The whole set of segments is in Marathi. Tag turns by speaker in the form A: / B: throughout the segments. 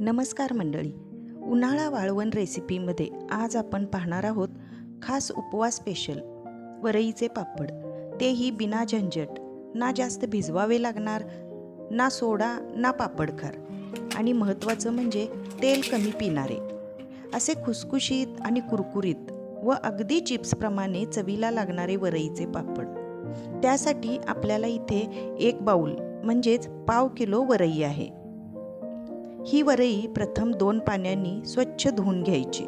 A: नमस्कार मंडळी. उन्हाळा वाळवण रेसिपीमध्ये आज आपण पाहणार आहोत खास उपवास स्पेशल वरईचे पापड. तेही बिना झंझट ना जास्त भिजवावे लागणार ना सोडा ना पापडखार. आणि महत्त्वाचं म्हणजे तेल कमी पिणारे. असे खुसखुशीत आणि कुरकुरीत व अगदी चिप्सप्रमाणे चवीला लागणारे वरईचे पापड. त्यासाठी आपल्याला इथे एक बाऊल म्हणजेच पाव किलो वरई आहे. ही वरई प्रथम दोन पाण्याने स्वच्छ धुवून घ्यायची.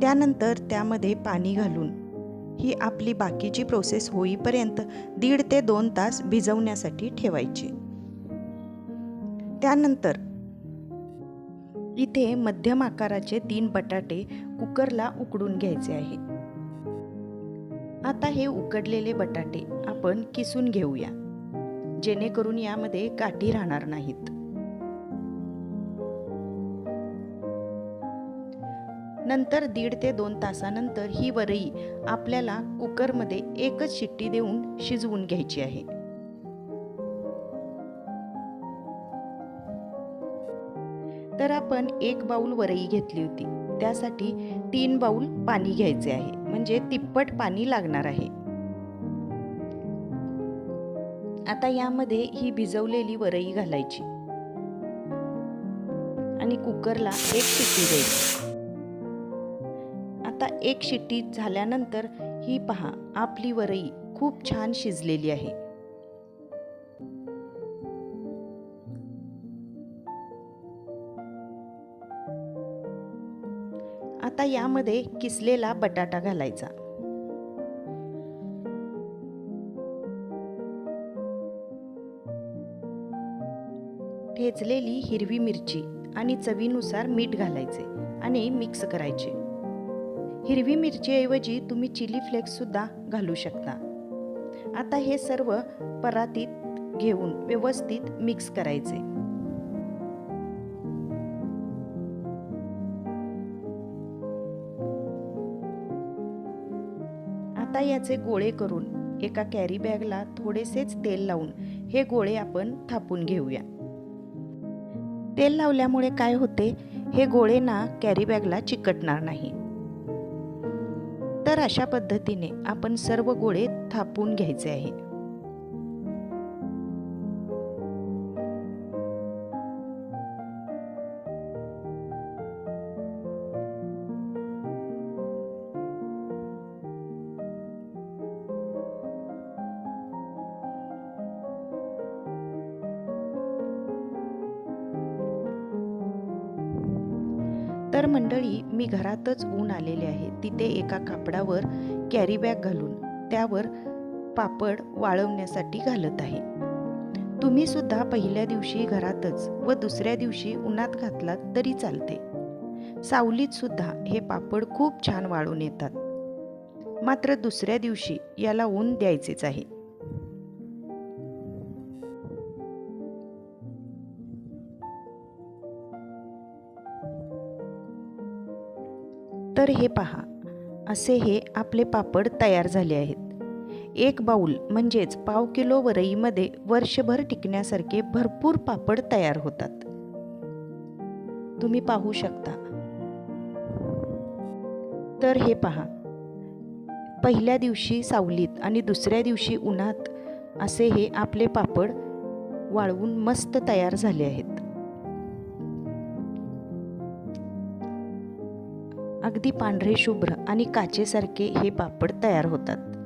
A: त्यानंतर त्यामध्ये पाणी घालून ही आपली बाकीची प्रोसेस होईपर्यंत दीड ते दोन तास भिजवण्यासाठी ठेवायची. त्यानंतर इथे मध्यम आकाराचे तीन बटाटे कुकरला उकडून घ्यायचे आहे. आता हे उकडलेले बटाटे आपण किसून घेऊया. जेणेकरून यामध्ये गाठी राहणार नाहीत. नंतर दीड ते दोन तासानंतर ही वरई आपल्याला कुकरमध्ये एकच शिट्टी देऊन शिजवून घ्यायची आहे. तर आपण एक बाऊल वरई घेतली होती. त्यासाठी तीन बाऊल पाणी घ्यायचे आहे. म्हणजे तिप्पट पाणी लागणार आहे. आता यामध्ये ही भिजवलेली वरई घालायची. आणि कुकरला एक शिट्टी द्यायची. आता एक शिट्टी झाल्यानंतर ही पहा आपली वरई खूप छान शिजलेली आहे. आता यामध्ये किसलेला बटाटा घालायचा. ठेचलेली हिरवी मिरची आणि चवीनुसार मीठ घालायचे आणि मिक्स करायचे. हिरवी मिरचीऐवजी तुम्ही चिली फ्लेक्ससुद्धा घालू शकता. आता हे सर्व परातीत घेऊन व्यवस्थित मिक्स करायचे. आता याचे गोळे करून एका कॅरी बॅगला थोडेसेच तेल लावून हे गोळे आपण थापून घेऊया. तेल लावल्यामुळे काय होते? हे गोळे ना कॅरीबॅगला चिकटणार नाही. तर अशा पद्धतीने आपण सर्व गोळे थापून घ्यायचे आहे. तर मंडळी मी घरातच ऊन आलेले आहे. तिथे एका कापडावर कॅरी बॅग घालून त्यावर पापड वाळवण्यासाठी घालत आहे. तुम्ही सुद्धा पहिल्या दिवशी घरातच व दुसऱ्या दिवशी उन्हात घातलात तरी चालते. सावलीत सुद्धा हे पापड खूप छान वाळून येतात. मात्र दुसऱ्या दिवशी याला ऊन द्यायचेच आहे. तर हे पहा. असे हे आपले पापड तयार झाले आहेत. एक बाऊल म्हणजेच पाव किलो वरईमध्ये वर्षभर टिकण्यासारखे भरपूर पापड तयार होतात. तुम्ही पाहू शकता. तर हे पहा. पहिल्या दिवशी सावलीत आणि दुसऱ्या दिवशी उन्हात असे हे आपले पापड वाळवून मस्त तयार झाले आहेत. अगदी पांढरे शुभ्र आणि काचेसारखे हे पापड तयार होतात.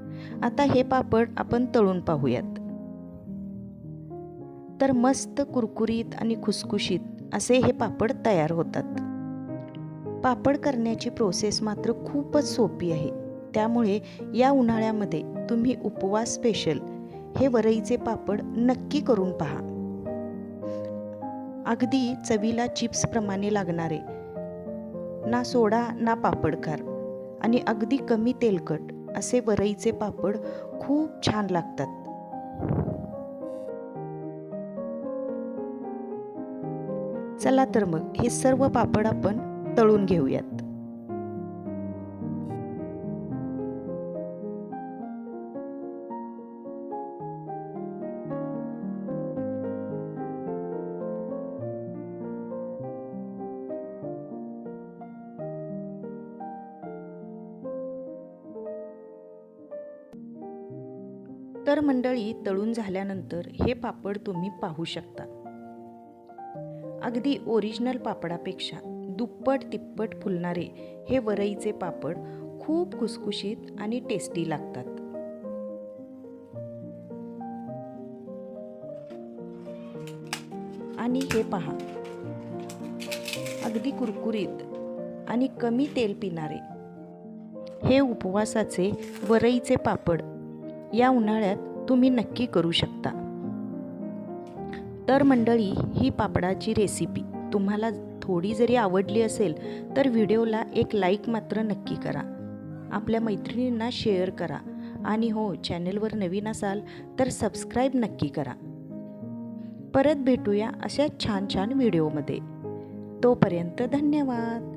A: आता हे पापड आपण तळून पाहूयात. तर मस्त कुरकुरीत आणि खुसखुशीत असे हे पापड तयार होतात. पापड करण्याची प्रोसेस मात्र खूपच सोपी आहे. त्यामुळे या उन्हाळ्यामध्ये तुम्ही उपवास स्पेशल हे वरईचे पापड नक्की करून पहा. अगदी चवीला चिप्सप्रमाणे लागणारे ना सोडा ना पापडकार आणि अगदी कमी तेलकट असे वरईचे पापड खूप छान लागतात. चला तर मग हे सर्व पापड आपण तळून घेऊयात. तर मंडळी तळून झाल्यानंतर हे पापड तुम्ही पाहू शकता. अगदी ओरिजिनल पापडापेक्षा दुप्पट तिप्पट फुलणारे हे वरईचे पापड खूप खुसखुशीत आणि टेस्टी लागतात. आणि हे पहा. अगदी कुरकुरीत आणि कमी तेल पिणारे. हे उपवासाचे वरईचे पापड या उन्हाळ्यात तुम्ही नक्की करू शकता. तर मंडळी ही पापडाची रेसिपी तुम्हाला थोडी जरी आवडली असेल तर व्हिडिओला एक लाईक मात्र नक्की करा. आपल्या मैत्रिणींना शेअर करा. आणि हो चॅनेलवर नवीन असाल तर सबस्क्राईब नक्की करा. परत भेटूया अशा छान छान व्हिडिओमध्ये. तोपर्यंत धन्यवाद!